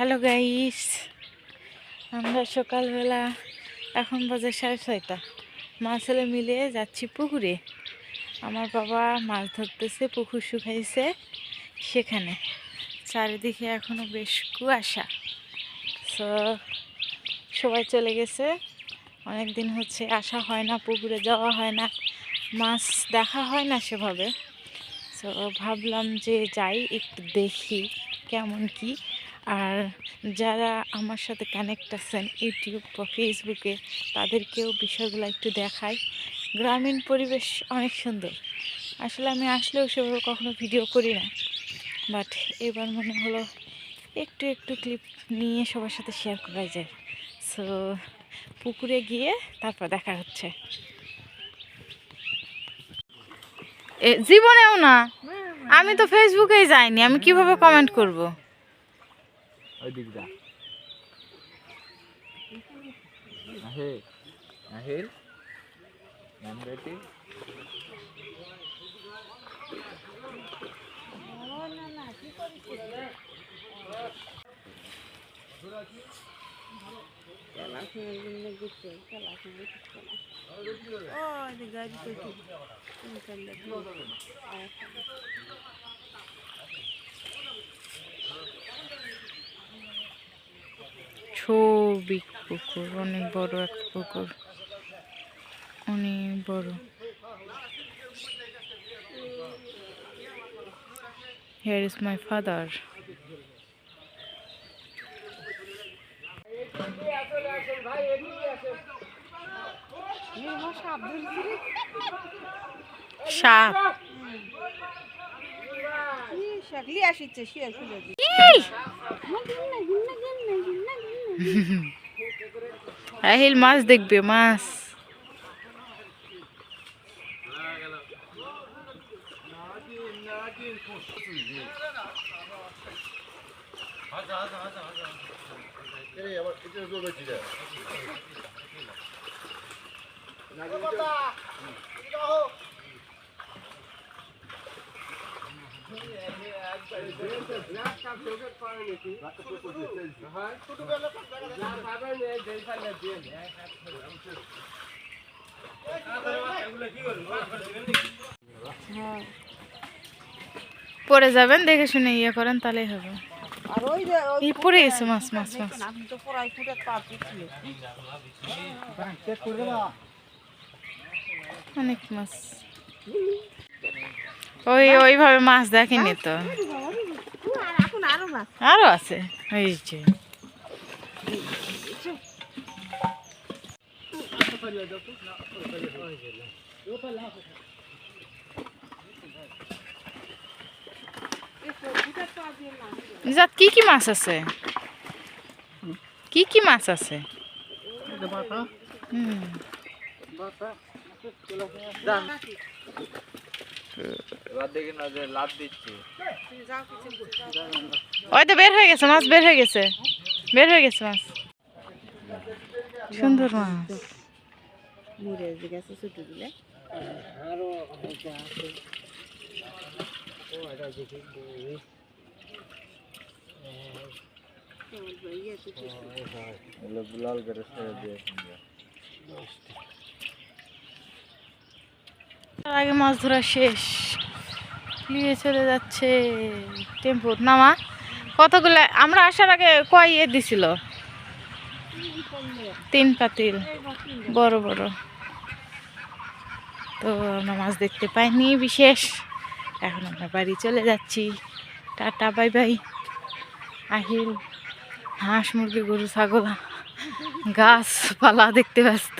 Hello guys, আমরা সকালবেলা এখন বাজে সাড়ে ছয়টা। মা ছেলে মিলে যাচ্ছি পুকুরে। আমার বাবা মাছ ধরতেছে, পুকুর শুকাইছে সেখানে। চারিদিকে এখনও বেশ কুয়াশা। তো সবাই চলে গেছে। অনেক দিন হচ্ছে আসা হয় না, পুকুরে যাওয়া হয় না, মাছ দেখা হয় না সেভাবে। তো ভাবলাম যে যাই, একটু দেখি কেমন কি। আর যারা আমার সাথে কানেক্ট আছেন ইউটিউব বা ফেসবুকে তাদেরকেও বিষয়গুলো একটু দেখাই। গ্রামীণ পরিবেশ অনেক সুন্দর। আসলে আমি আসলেও সেভাবে কখনো ভিডিও করি না। বাট এবার মনে হলো একটু একটু ক্লিপ নিয়ে সবার সাথে শেয়ার করা যায়। সো পুকুরে গিয়ে তারপর দেখা হচ্ছে। জীবনেও না? আমি তো ফেসবুকেই যাইনি। আমি কীভাবে কমেন্ট করব? ওই দিক যা আহিল আহিল নামগাটি বিগ পুকুর অনেক বড় একটা পুকুর অনেক বড় Here ইজ মাই ফাদার সাপ আসিচ্ছে শিয়াল আহিল মাছ দেখবে মাছ। আচ্ছা আচ্ছা আচ্ছা আচ্ছা আবার পরে যাবেন দেখে শুনে ইয়ে করেন তাহলেই হবে। এই পড়ে গেছে মাছ মাছ মাছ। অনেক মাছ। ওই ওইভাবে মাছ দেখেনি তো। এখন আরও আছে। এই যে। যাত কি কি মাছ আছে? কি কি মাছ আছে? হুম। ওই তো বের হয়ে গেছে, মাছ বের হয়ে গেছে। বের হয়ে গেছে মাছ। সুন্দর মাছ। মুড়ে গেছে ছুটে দিলে এগুলো লাল করে ছেড়ে দিয়ে আগে মাছ ধরা শেষ। নিয়ে চলে যাচ্ছে টেম্পু। নামা, কতগুলো, আমরা আসার আগে কয় ইয়ে দিছিল? তিন পাতিল, বড় বড়। তো আমরা মাছ দেখতে পাইনি বিশেষ। এখন আমরা বাড়ি চলে যাচ্ছি। Tata, bye bye. আহিল, হাঁস, মুরগি, গরু, ছাগল গাছপালা দেখতে ব্যস্ত।